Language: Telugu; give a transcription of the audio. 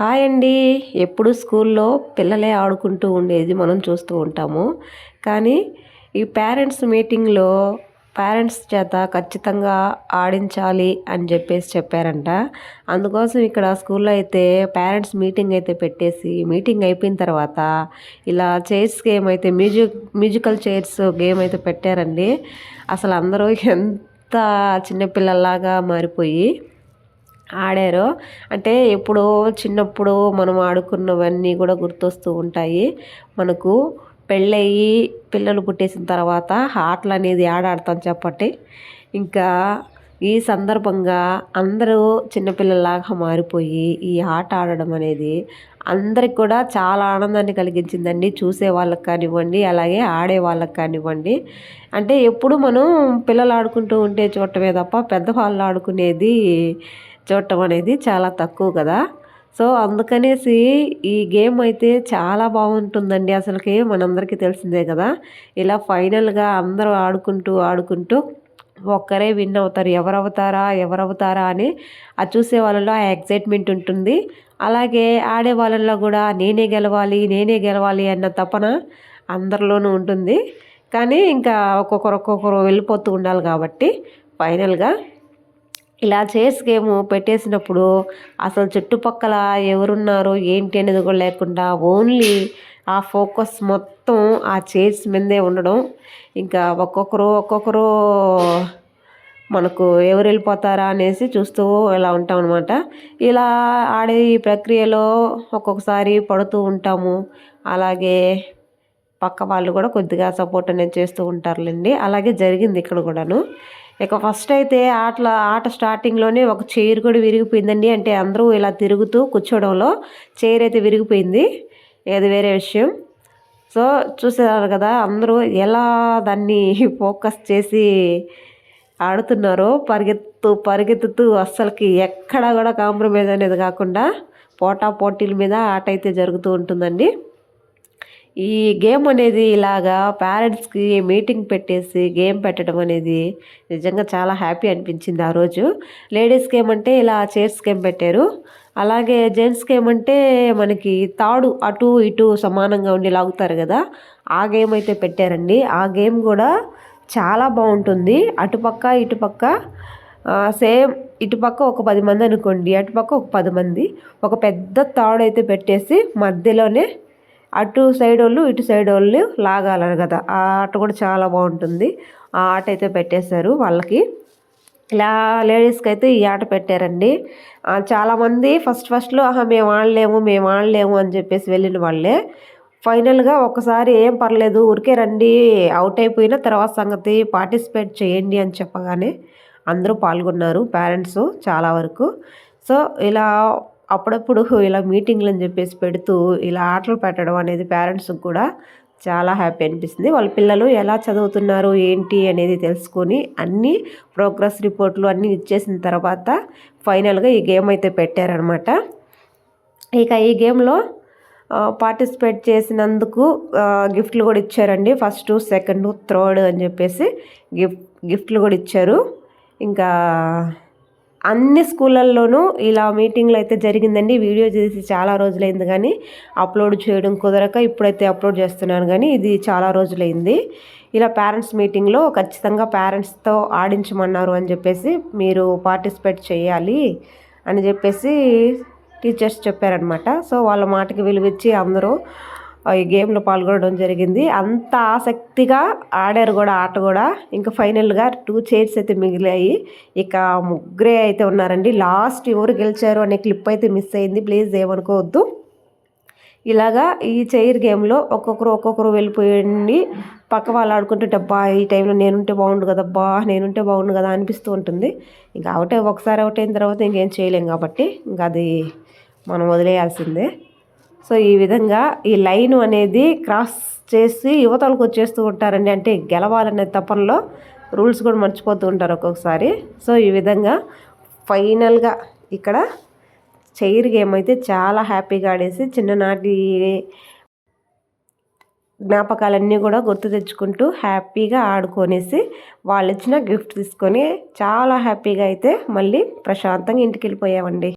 హాయ్ అండి. ఎప్పుడు స్కూల్లో పిల్లలే ఆడుకుంటూ ఉండేది మనం చూస్తూ ఉంటాము. కానీ ఈ పేరెంట్స్ మీటింగ్లో పేరెంట్స్ చేత ఖచ్చితంగా ఆడించాలి అని చెప్పేసి చెప్పారంట. అందుకోసం ఇక్కడ స్కూల్లో అయితే పేరెంట్స్ మీటింగ్ అయితే పెట్టేసి మీటింగ్ అయిపోయిన తర్వాత ఇలా చైర్స్ గేమ్ అయితే మ్యూజిక్ మ్యూజికల్ చైర్స్ గేమ్ అయితే పెట్టారండి. అసలు అందరూ ఎంత చిన్నపిల్లల్లాగా మారిపోయి ఆడారో. అంటే ఎప్పుడో చిన్నప్పుడు మనం ఆడుకున్నవన్నీ కూడా గుర్తొస్తూ ఉంటాయి. మనకు పెళ్ళయి పిల్లలు పుట్టేసిన తర్వాత ఆటలు అనేది ఆడాడతాం చెప్పండి. ఇంకా ఈ సందర్భంగా అందరూ చిన్నపిల్లలాగా మారిపోయి ఈ ఆట ఆడడం అనేది అందరికి కూడా చాలా ఆనందాన్ని కలిగించిందండి. చూసే వాళ్ళకి కానివ్వండి అలాగే ఆడే వాళ్ళకి కానివ్వండి. అంటే ఎప్పుడు మనం పిల్లలు ఆడుకుంటూ ఉంటే చూడటమే తప్ప పెద్దవాళ్ళు ఆడుకునేది చూడటం అనేది చాలా తక్కువ కదా. సో అందుకనేసి ఈ గేమ్ అయితే చాలా బాగుంటుందండి. అసలుకి మనందరికీ తెలిసిందే కదా. ఇలా ఫైనల్గా అందరూ ఆడుకుంటూ ఆడుకుంటూ ఒక్కరే విన్ అవుతారు. ఎవరవుతారా ఎవరవుతారా అని ఆ చూసే వాళ్ళలో ఆ ఎగ్జైట్మెంట్ ఉంటుంది. అలాగే ఆడే వాళ్ళల్లో కూడా నేనే గెలవాలి నేనే గెలవాలి అన్న తపన అందరిలోనూ ఉంటుంది. కానీ ఇంకా ఒక్కొక్కరు ఒక్కొక్కరు వెళ్ళిపోతూ ఉండాలి కాబట్టి ఫైనల్గా ఇలా చేస్ గేమ్ పెట్టేసినప్పుడు అసలు చుట్టుపక్కల ఎవరున్నారు ఏంటి అనేది కూడా లేకుండా ఓన్లీ ఆ ఫోకస్ మొత్తం ఆ చైర్స్ మీదే ఉండడం. ఇంకా ఒక్కొక్కరు ఒక్కొక్కరు మనకు ఎవరు వెళ్ళిపోతారా అనేసి చూస్తూ ఇలా ఉంటాం అనమాట ఇలా ఆడే ఈ ప్రక్రియలో ఒక్కొక్కసారి పడుతూ ఉంటాము. అలాగే పక్క వాళ్ళు కూడా కొద్దిగా సపోర్ట్ అనేది చేస్తూ ఉంటారులేండి. అలాగే జరిగింది ఇక్కడ కూడాను. ఇక ఫస్ట్ అయితే ఆటల ఆట స్టార్టింగ్లోనే ఒక చైర్ కూడా విరిగిపోయిందండి. అంటే అందరూ ఇలా తిరుగుతూ కూర్చోవడంలో చైర్ అయితే విరిగిపోయింది. అది వేరే విషయం. సో చూసేవారు కదా అందరూ ఎలా దాన్ని ఫోకస్ చేసి ఆడుతున్నారో పరిగెత్తు పరిగెత్తుతూ అస్సలకి ఎక్కడా కూడా కాంప్రమైజ్ అనేది కాకుండా పోటా పోటీల మీద ఆట అయితే జరుగుతూ ఉంటుందండి. ఈ గేమ్ అనేది ఇలాగా పేరెంట్స్కి మీటింగ్ పెట్టేసి గేమ్ పెట్టడం అనేది నిజంగా చాలా హ్యాపీ అనిపించింది ఆ రోజు. లేడీస్ గేమ్ అంటే ఇలా చైర్స్ గేమ్ పెట్టారు. అలాగే జెంట్స్ గేమ్ అంటే మనకి తాడు అటు ఇటు సమానంగా ఉండి లాగుతారు కదా ఆ గేమ్ అయితే పెట్టారండి. ఆ గేమ్ కూడా చాలా బాగుంటుంది. అటుపక్క ఇటుపక్క సేమ్ ఇటుపక్క ఒక పది మంది అనుకోండి అటుపక్క ఒక పది మంది. ఒక పెద్ద తాడు అయితే పెట్టేసి మధ్యలోనే అటు సైడ్ వాళ్ళు ఇటు సైడ్ వాళ్ళు లాగాలని కదా. ఆ ఆట కూడా చాలా బాగుంటుంది. ఆ ఆట అయితే పెట్టేశారు వాళ్ళకి. ఇలా లేడీస్కి అయితే ఈ ఆట పెట్టారండి. చాలామంది ఫస్ట్ ఫస్ట్లో ఆహా మేము ఆడలేము మేము ఆడలేము అని చెప్పేసి వెళ్ళిన వాళ్ళే. ఫైనల్గా ఒకసారి ఏం పర్లేదు ఊరికే రండి అవుట్ అయిపోయిన తర్వాత సంగతి పార్టిసిపేట్ చేయండి అని చెప్పగానే అందరూ పాల్గొన్నారు పేరెంట్స్ చాలా వరకు. సో ఇలా అప్పుడప్పుడు ఇలా మీటింగ్లు అని చెప్పేసి పెడుతూ ఇలా ఆటలు పెట్టడం అనేది పేరెంట్స్కి కూడా చాలా హ్యాపీ అనిపిస్తుంది. వాళ్ళ పిల్లలు ఎలా చదువుతున్నారు ఏంటి అనేది తెలుసుకొని అన్ని ప్రోగ్రెస్ రిపోర్ట్లు అన్నీ ఇచ్చేసిన తర్వాత ఫైనల్గా ఈ గేమ్ అయితే పెట్టారనమాట ఇక ఈ గేమ్లో పార్టిసిపేట్ చేసినందుకు గిఫ్ట్లు కూడా ఇచ్చారండి. ఫస్ట్ సెకండ్ థర్డ్ అని చెప్పేసి గిఫ్ట్ గిఫ్ట్లు కూడా ఇచ్చారు. ఇంకా అన్ని స్కూళ్ళల్లోనూ ఇలా మీటింగ్లు అయితే జరిగిందండి. వీడియో చేసి చాలా రోజులైంది కానీ అప్లోడ్ చేయడం కుదరక ఇప్పుడైతే అప్లోడ్ చేస్తున్నాను కానీ ఇది చాలా రోజులైంది. ఇలా పేరెంట్స్ మీటింగ్లో ఖచ్చితంగా పేరెంట్స్తో ఆడించమన్నారు అని చెప్పేసి మీరు పార్టిసిపేట్ చేయాలి అని చెప్పేసి టీచర్స్ చెప్పారనమాట సో వాళ్ళ మాటకి విలువిచ్చి అందరూ ఈ గేమ్లో పాల్గొనడం జరిగింది. అంత ఆసక్తిగా ఆడారు కూడా ఆట కూడా. ఇంకా ఫైనల్గా టూ చైర్స్ అయితే మిగిలాయి. ఇక ముగ్గురే అయితే ఉన్నారండి. లాస్ట్ ఎవరు గెలిచారు అనే క్లిప్ అయితే మిస్ అయింది. ప్లీజ్ ఏమనుకోవద్దు. ఇలాగా ఈ చైర్ గేమ్లో ఒక్కొక్కరు ఒక్కొక్కరు వెళ్ళిపోయండి పక్క వాళ్ళు ఆడుకుంటుంటే అబ్బా ఈ టైంలో నేనుంటే బాగుండు కదబ్బా నేనుంటే బాగుండు కదా అనిపిస్తూ ఉంటుంది. ఇంకా అవుటే ఒకసారి అవుట్ అయిన తర్వాత ఇంకేం చేయలేం కాబట్టి ఇంకా అది మనం వదిలేయాల్సిందే. సో ఈ విధంగా ఈ లైన్ అనేది క్రాస్ చేసి యువతలకు వచ్చేస్తూ ఉంటారండి. అంటే గెలవాలనే తపనలో రూల్స్ కూడా మర్చిపోతూ ఉంటారు ఒక్కొక్కసారి. సో ఈ విధంగా ఫైనల్గా ఇక్కడ చైర్ గేమ్ అయితే చాలా హ్యాపీగా ఆడేసి చిన్ననాటి జ్ఞాపకాలన్నీ కూడా గుర్తు తెచ్చుకుంటూ హ్యాపీగా ఆడుకొనేసి వాళ్ళు ఇచ్చిన గిఫ్ట్ తీసుకొని చాలా హ్యాపీగా అయితే మళ్ళీ ప్రశాంతంగా ఇంటికి వెళ్ళిపోయామండి